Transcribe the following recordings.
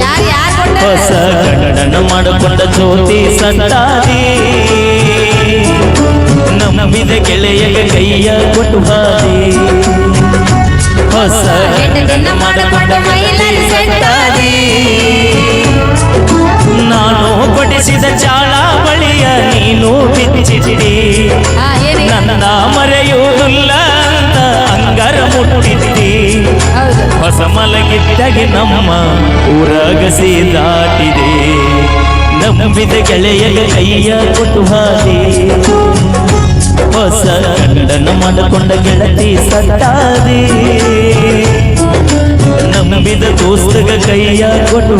ಯಾರ್ ಹೊಸ ಗಂಡನ ಮಾಡಿಕೊಂಡ ಜ್ಯೋತಿ ಸತ್ತಾದಿ ನಂಬಿದ ಗೆಳೆಯ ಕೈಯ ಕೊಟ್ಟು ಹಾದಿ ಹೊಸ ಹೆಂಡತಿನ ಮಾಡಿಕೊಂಡ. ನಾನು ಕೊಡಿಸಿದ ಚಾಳ ಬಳಿಯ ನೀನು ಬಿಚ್ಚಿಡಿ? ನನ್ನ ಮರೆಯುವುದಿಲ್ಲ ಹೊಸ ಮಲಗಿದ್ದಾಗೆ ನಮ್ಮ ಊರಾಗಸಿ ದಾಟಿದೆ ನಂಬಿದ ಗೆಳೆಯಗ ಕೈಯ ಹಾದಿ ಹೊಸ ಗಂಡನ ಮಾಡಿಕೊಂಡ ಗೆಳತಿ ಸತ್ತಾರಿ ನಂಬಿದ ದೋಸ್ತಗ ಕೈಯ ಕೊಟ್ಟು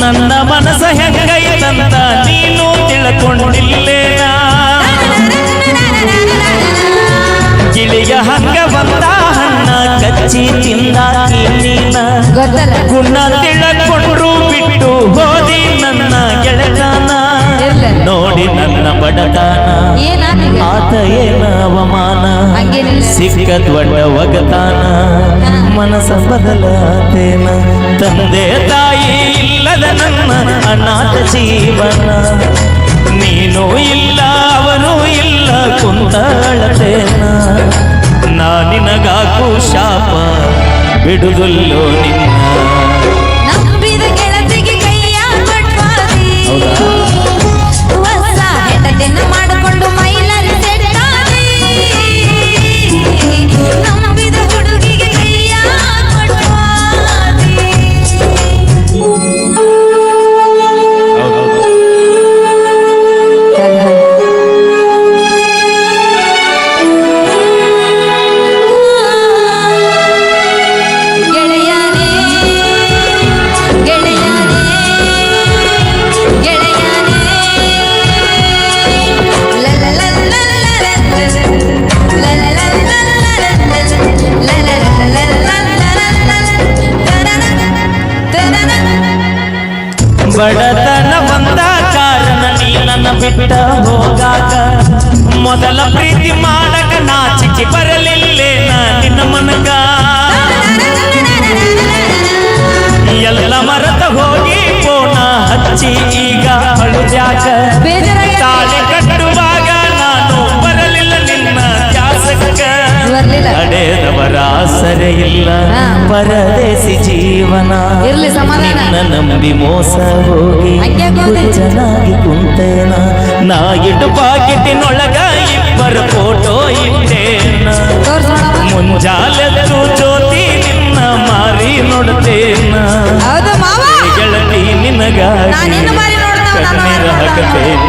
ನನ್ನ ಮನಸ ಹೆಂಗೈತಂತ ನೀನು ತಿಳ್ಕೊಂಡಿಲ್ಲೇನ? ಗಿಳಿಯ ಹಂಗ ಬಂದ ಹಣ್ಣ ಕಚ್ಚಿ ತಿಂದ ನೀನ ಗುಣ ತಿಳ್ಕೊಂಡ್ರು ಬಡತನ. ಆತ ಏನ ಅವಮಾನ. ಸಿಕ್ಕ ದೊಡ್ಡ ಒಗತಾನ. ಮನಸ ಬದಲಾತೇನ. ತಂದೆ ತಾಯಿ ಇಲ್ಲದ ನನ್ನ ಅನಾಥ ಜೀವನ. ನೀನು ಇಲ್ಲ ಅವನು ಇಲ್ಲ ಕುಂತಳತೇನ. ನಾನಿನಗಾಕು ಶಾಪ. ಬಿಡುದುಲ್ಲೋ ನಿನ್ನ ಬಿಟ್ಟ ಹೋಗಾಗ ಮೊದಲ ಪ್ರೀತಿ ಮಾಡಕ ನಾಚಿಕೆ ಬರಲಿಲ್ಲೇ ನಿನ್ನ ಮನಗ ಎಲ್ಲ ಮರತ ಹೋಗಿ ಪೋಣ ಹಚ್ಚಿ ಈಗ ಬೇಜಾರಾಗಿ ತಾಳಿ ಕಟ್ಟುವಾಗ ನಾನು ಬರಲಿಲ್ಲ ನಿನ್ನ ಬರ್ಲಿಲ್ಲ. ನಡೆದವರ ಸರೆ ಇಲ್ಲ ಹಾ. ಪರದೇಸಿ ಜೀವನ. ನಿನ್ನ ನಂಬಿ ಮೋಸ ಹೋಗಿ ಜನ ನಾ ಇಟ್ಟು ಪಾಕಿಟ್ಟಿನೊಳಗ ಇಬ್ಬರ ಫೋಟೋ ಇಟ್ಟೇನ ಮುಂಜಾಲೆದ್ದು ಜ್ಯೋತಿ ನಿನ್ನ ಮಾರಿ ನೋಡ್ತೇನ. ಗೆಳತಿ ನಿನಗಾಗಿ ನಾನ್ ನಿನ್ನ ಮಾರಿ ನೋಡ್ತಾವ್, ನನ್ನ ಕಣ್ಣೀರ ಹಾಕತೇನ.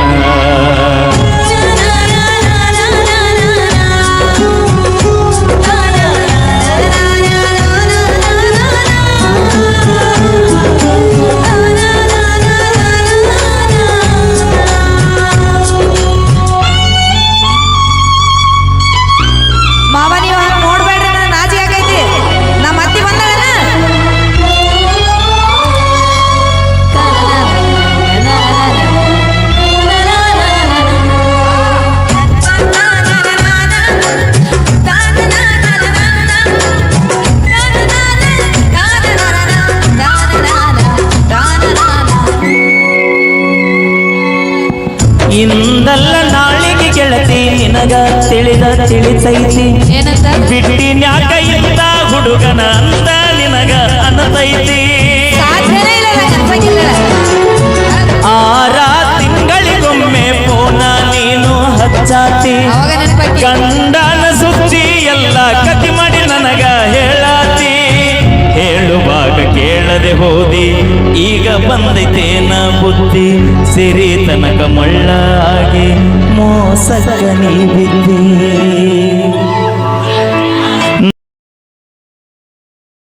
ಗೆಳತಿ ನಿನಗ ತಿಳಿದ ತಿಳಿತೈತಿ. ಬಿಟ್ಟಿನ್ಯಾಕ ಇಂದ ಹುಡುಗನ ಅಂತ ನಿನಗ ಅನ್ನತೈತಿ ಬಂದೈತೇನ ಬುದ್ಧಿ ಸಿರಿ ತನಕ ಮಳ್ಳಾಗಿ ಮೋಸಕ ನೀ ಬಿದ್ದಿ